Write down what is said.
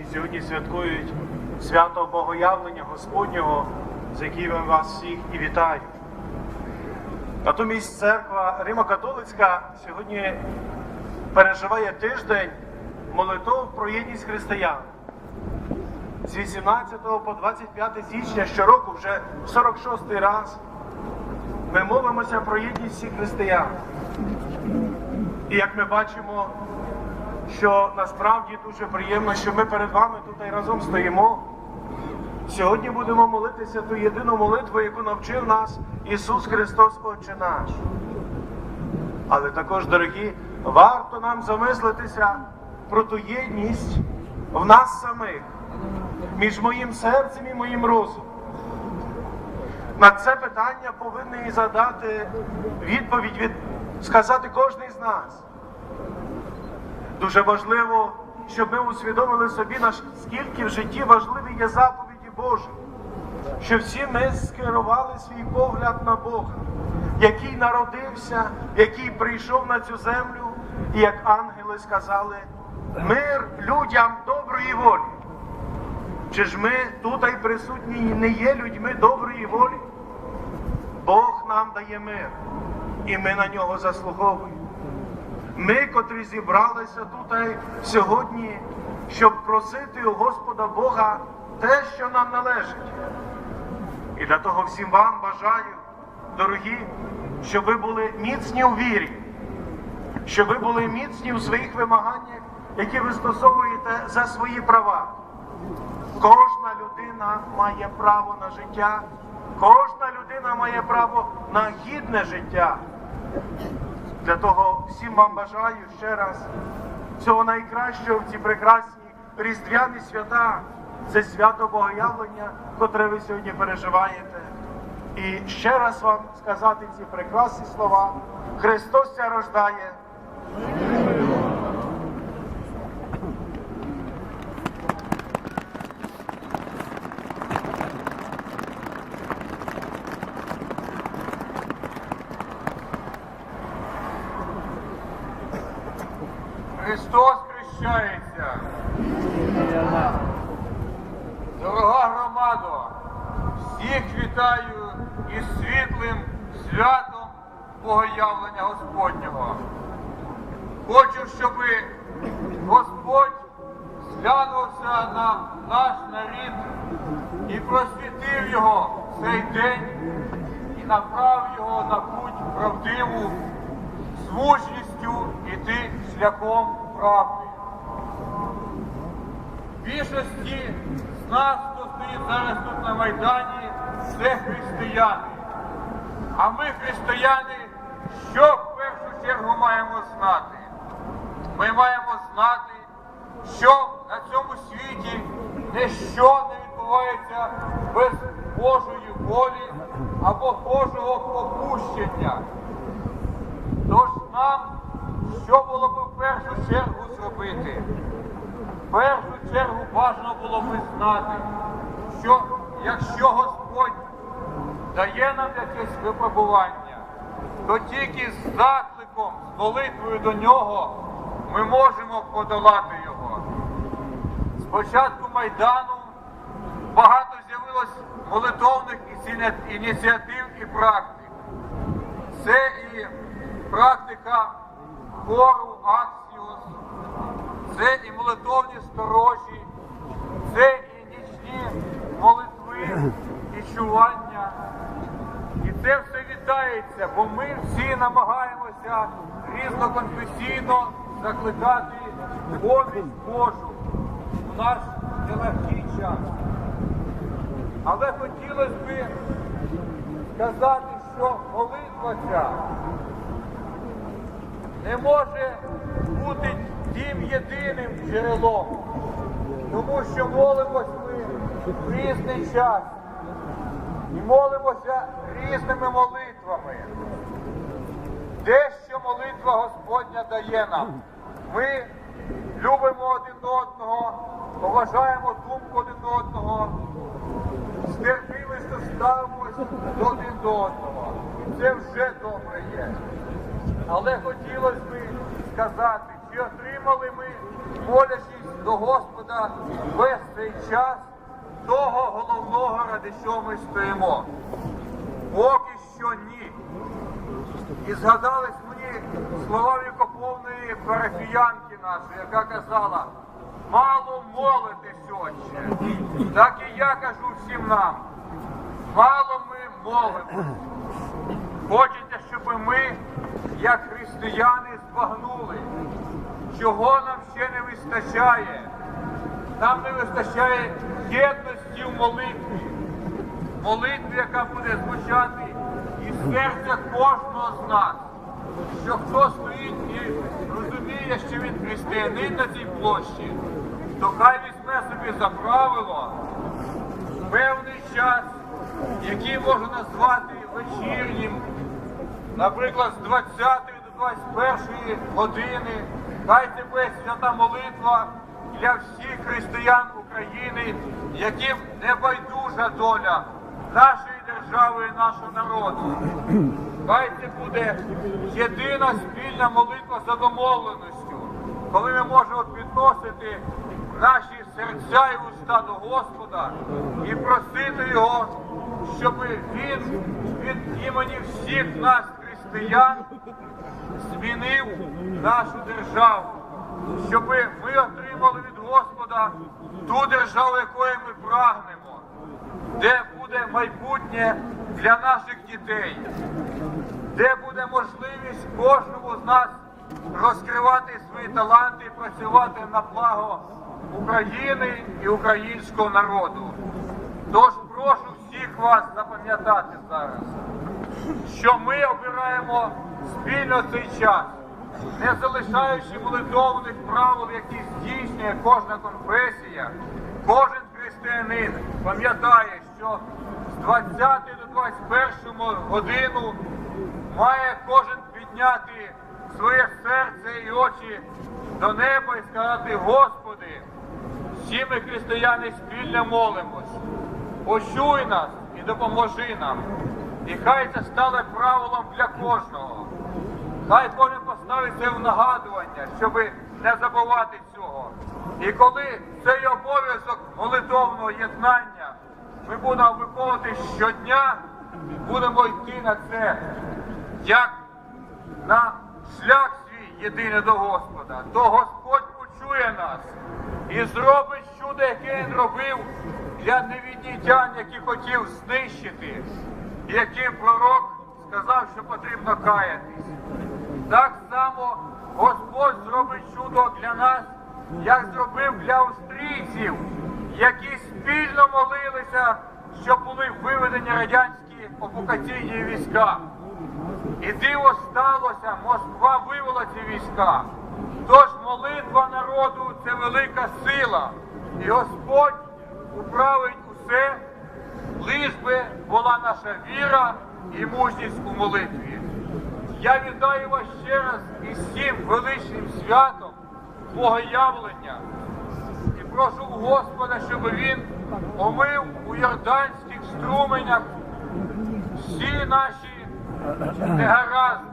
віруючі сьогодні святкують свято Богоявлення Господнього, за яким вас всіх і вітаю. Натомість церква Римо-католицька сьогодні переживає тиждень молитов про єдність християн. З 18 по 25 січня щороку, вже в 46 раз, ми молимося про єдність всіх християн. І як ми бачимо, що насправді дуже приємно, що ми перед вами тут і разом стоїмо. Сьогодні будемо молитися ту єдину молитву, яку навчив нас Ісус Христос, Отче наш. Але також, дорогі, варто нам замислитися про ту єдність в нас самих, між моїм серцем і моїм розумом. На це питання повинен задати відповідь від сказати кожен з нас. Дуже важливо, щоб ми усвідомили собі, наскільки в житті важливі є заповіді Божі, що всі ми скерували свій погляд на Бога, який народився, який прийшов на цю землю, і як ангели сказали, мир людям доброї волі. Чи ж ми тут і присутні не є людьми доброї волі? Бог нам дає мир, і ми на нього заслуговуємо. Ми, котрі зібралися тут сьогодні, щоб просити у Господа Бога те, що нам належить. І для того всім вам бажаю, дорогі, щоб ви були міцні у вірі, щоб ви були міцні у своїх вимаганнях, які ви стосовуєте за свої права. Кожна людина має право на життя, кожна людина має право на гідне життя. Для того всім вам бажаю ще раз всього найкращого в ці прекрасні різдвяні свята. Це свято Богоявлення, котре ви сьогодні переживаєте. І ще раз вам сказати ці прекрасні слова. Христос рождає. Христос хрещається. Дорога громадо, всіх вітаю із світлим святом Богоявлення Господнього. Хочу, щоб Господь зглянувся на наш нарід і просвітив його цей день і направив його на путь правдиву мужністю іти шляхом правди. Більшості з нас, хто стоїть зараз тут на Майдані, це християни. А ми, християни, що в першу чергу маємо знати? Ми маємо знати, що на цьому світі ніщо не відбувається без Божої волі або Божого попущення. Що було б в першу чергу зробити? В першу чергу бажано було би знати, що якщо Господь дає нам якесь випробування, то тільки з закликом, з молитвою до нього ми можемо подолати його. З початку Майдану багато з'явилось молитовних ініціатив і практик. Це і практика хору Аксіус, це і молитовні сторожі, це і нічні молитви, і чування. І це все вітається, бо ми всі намагаємося різноконфесійно закликати помість Божу у наш нелегкий час. Але хотілося б сказати, що молитва ця не може бути тим єдиним джерелом, тому що молимось ми в різний час і молимося різними молитвами. Дещо молитва Господня дає нам. Ми любимо один одного, поважаємо думку один одного, терпимістю ставимось один до одного. І це вже добре є. Але хотілося б сказати, чи отримали ми, молячись до Господа весь цей час того головного, ради чого ми стоїмо? Поки що ні. І згадались мені слова вікоповної парафіянки нашої, яка казала, мало молитесь, отче. Так і я кажу всім нам, мало ми молимось. Хочеться, щоб ми, як християни, збагнули, чого нам ще не вистачає. Нам не вистачає єдності в молитві. Молитві, яка буде звучати із серця кожного з нас. Що хто стоїть і розуміє, що він християнин на цій площі, то хай візьме собі за правило певний час, який можна назвати вечірнім, наприклад, з 20 до 21 години. Хай це буде свята молитва для всіх християн України, яким не байдужа доля нашої держави і нашого народу. Хай це буде єдина спільна молитва за домовленістю, коли ми можемо підносити наші серця і уста до Господа і просити Його, щоб Він від імені всіх нас, християн, змінив нашу державу, щоб ми отримали від Господа ту державу, якої ми прагнемо, де буде майбутнє для наших дітей, де буде можливість кожному з нас розкривати свої таланти і працювати на благо України і українського народу. Тож прошу всіх вас запам'ятати зараз, що ми обираємо спільно цей час, не залишаючи молитовних правил, які здійснює кожна конфесія, кожен християнин пам'ятає, що з 20 до 21 годину має кожен підняти своє серце і очі до неба і сказати, Господи, всі ми християни спільно молимось. Почуй нас і допоможи нам. І хай це стане правилом для кожного. Хай кожен поставить це в нагадування, щоб не забувати цього. І коли цей обов'язок молитовного єднання ми будемо виконувати щодня, будемо йти на це, як на шлях свій єдиний до Господа, то Господь почує нас і зробить чудо, яке він робив для невіднітян, які хотів знищити, яким пророк сказав, що потрібно каятись. Так само Господь зробить чудо для нас, як зробив для австрійців, які спільно молилися, щоб були виведені радянські окупаційні війська. І диво сталося, Москва вивела ці війська. Тож молитва народу це велика сила. І Господь управить усе, лиш би була наша віра і мужність у молитві. Я вітаю вас ще раз із цим величним святом Богоявлення. І прошу у Господа, щоб він омив у Йорданських струменях всі наші негаразди,